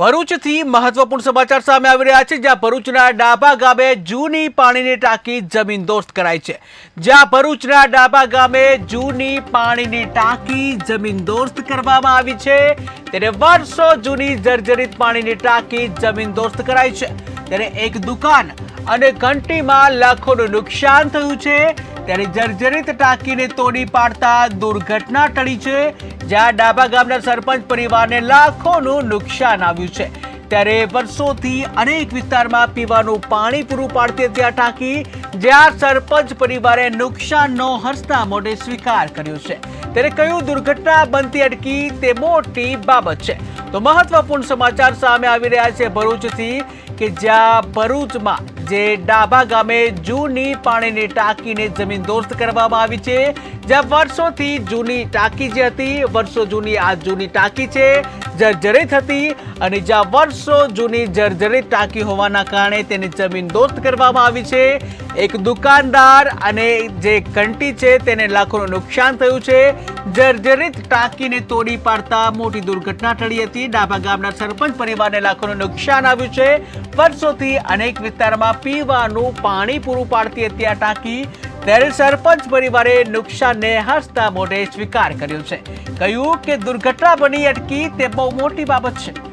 ભરૂચથી મહત્વપૂર્ણ સમાચાર સામે આવી રહ્યા છે, જ્યાં ભરૂચના ડાબા ગામે જૂની પાણીની ટાંકી જમીનદોસ્ત કરાઈ છે. જ્યાં ભરૂચના ડાબા ગામે જૂની પાણીની ટાંકી જમીનદોસ્ત કરવામાં આવી છે. ત્યારે વર્ષો જૂની જર્જરિત પાણીની ટાંકી જમીનદોસ્ત કરાઈ છે. ત્યારે એક દુકાન અને ઘંટીમાં લાખોનું નુકસાન થયું છે. ત્યારે જર્જરિત ટાંકીને તોડી પાડતા દુર્ઘટના ટળી છે, જ્યાં ડાબા ગામના સરપંચ પરિવારને લાખોનું નુકસાન આવ્યું છે. ત્યારે વર્ષોથી અનેક વિસ્તારમાં પીવાનું પાણી પૂરું પાડતી હતી આ ટાંકી, જ્યાં સરપંચ પરિવારે નુકસાનનો હસતા મોઢે સ્વીકાર કર્યો છે. ત્યારે કયું દુર્ઘટના બનતી અટકી તે મોટી બાબત છે. તો મહત્વપૂર્ણ સમાચાર સામે આવી રહ્યા છે ભરૂચથી કે જ્યાં ભરૂચમાં જે ડાબા ગામે જૂની પાણીની ટાંકીને જમીન દોસ્ત કરવામાં આવી છે. જ્યાં વર્ષોથી જૂની ટાંકી જે હતી, વર્ષો જૂની આ જૂની ટાંકી છે જર્જરિત હતી અને જ્યાં વર્ષો જૂની જર્જરિત ટાંકી હોવાના કારણે તેની જમીન દોસ્ત કરવામાં આવી છે. એક દુકાનદાર અને જે કંટી છે તેને લાખોનું નુકસાન થયું છે. જર્જરિત ટાંકીને તોડી પાડતા મોટી દુર્ઘટના ટળી હતી. ડાબા ગામના સરપંચ પરિવારને લાખોનું નુકસાન આવ્યું છે. વર્ષોથી અનેક વિસ્તારમાં પીવાનું પાણી પૂરું પાડતી હતી આ ટાંકી. ત્યારે સરપંચ પરિવારે નુકસાનને હસતા મોઢે સ્વીકાર કર્યો છે. કહ્યું કે દુર્ઘટના બની અટકી તે બહુ મોટી બાબત છે.